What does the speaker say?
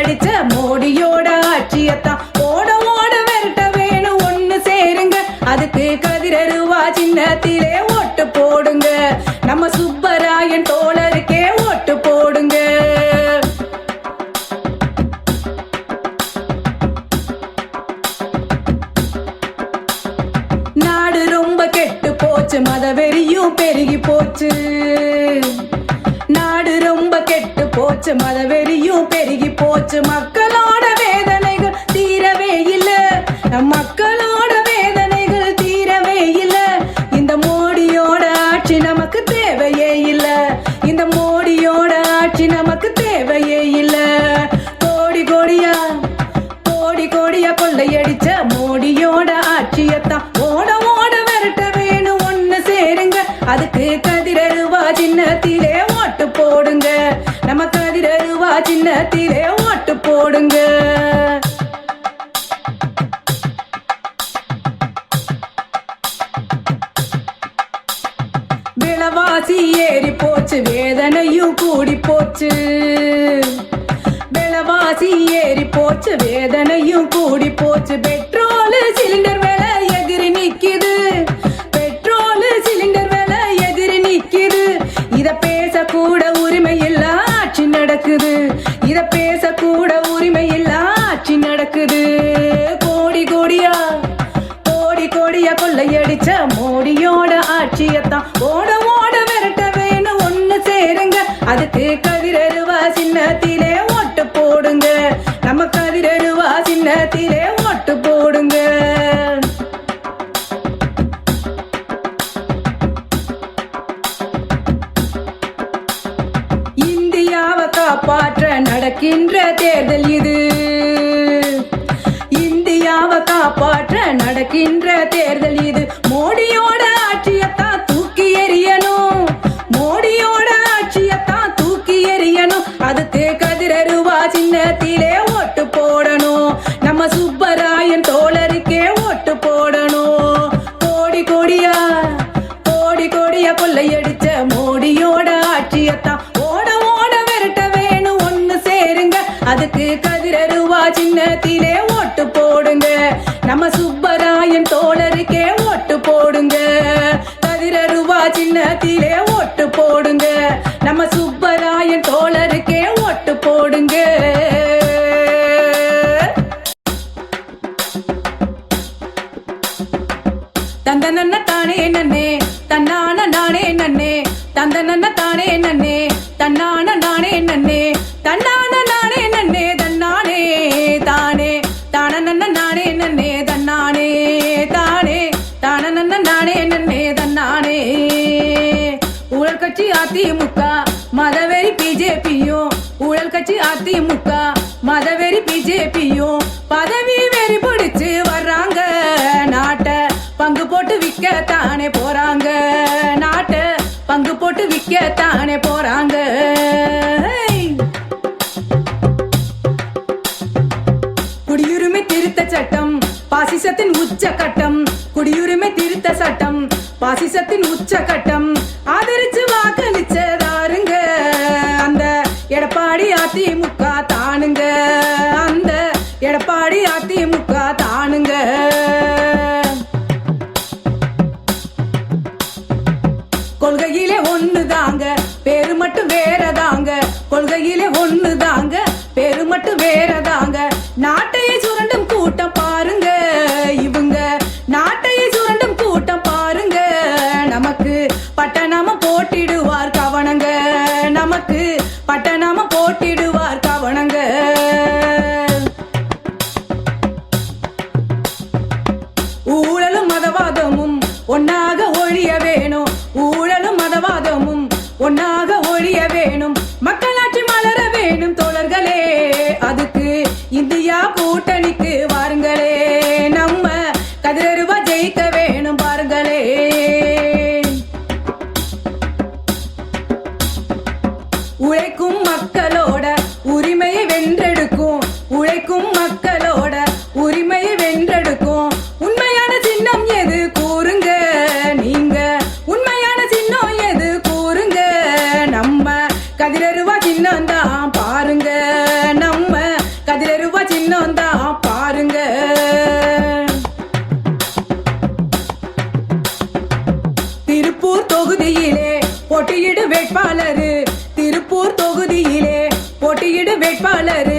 அடிச்ச மோடியோட ஆட்சியத்தான். ஓட ஓட விரட்ட வேணும் ஒண்ணு சேருங்க. அதுக்கு கதிரருவா சின்னத்திலே ஓட்டு போடுங்க. நம்ம சுப்பராயன் தோழருக்கே ஓட்டு போடுங்க. நாடு ரொம்ப கெட்டு போச்சு மதவெறியும் பெருகி போச்சு. போச்சு மதவெறியும் பெருகி போச்சு. மக்களோட வேதனைகள் தீரவே இல்ல. நம் மக்களோட வேதனைகள் தீரவே இல்ல. இந்த மோடியோட ஆட்சி நமக்கு தேவையே இல்ல. இந்த மோடியோட ஆட்சி நமக்கு தேவையே இல்ல. கோடி கோடியா கோடி கோடியா கொள்ளையடிச்ச மோடியோட சின்னத்திலே ஓட்டு போடுங்க. விலவாசி ஏறி போச்சு வேதனையும் கூடி போச்சு. விலவாசி ஏறி போச்சு வேதனையும் கூடி போச்சு. பெட்ரோல் சிலிண்டர் விலை மோடியோட ஆட்சியத்தான் ஓட ஓட விரட்ட வேணும் ஒண்ணு சேருங்க. அதுக்கு கதிரருவா சின்னத்திலே ஓட்டு போடுங்க. நம்ம கதிரருவா சின்னத்திலே ஓட்டு போடுங்க. இந்தியாவை காப்பாற்ற நடக்கின்ற தேர்தல் இது. இந்தியாவை காப்பாற்ற நடக்கின்ற தேர்தல் இது. மோடியோட ஆட்சியத்தான் தூக்கி எறியணும். மோடியோட ஆட்சியத்தான் தூக்கி எறியணும். அதுக்கு கதிரருவா சின்ன சின்னத்திலே ஓட்டு போடுங்க. நம்ம சுப்பராயன் தோழருக்கே ஓட்டு போடுங்க. தந்த நன்ன தானே நன்னே. தன்னா கட்சி அதிமுக மதவெறி பிஜேபியும் பதவி வெறி பிடிச்சு வர்றாங்க. நாட்டை பங்கு போட்டு விற்க தானே போறாங்க. நாட்டை பங்கு போட்டு விற்க தானே போறாங்க குடியுரிமை திருத்த சட்டம் பாசிசத்தின் உச்ச கட்டம். குடியுரிமை திருத்த சட்டம் பாசிசத்தின் உச்ச கட்டம். ஆதரிச்சு வாக்களிச்சதாருங்க அதிமுக தானுங்க. அந்த எடப்பாடி அதிமுக தானுங்க. கொள்கையிலே ஒண்ணுதாங்க பேரு மட்டும் வேறதாங்க. கொள்கையிலே ஒண்ணுதாங்க பேரு மட்டும் வேறதாங்க. நாட்டையே சுரண்டும் கூட்டம் பாருங்க. இவங்க வேட்பாளர். திருப்பூர் தொகுதியிலே போட்டியிடும் வேட்பாளர்.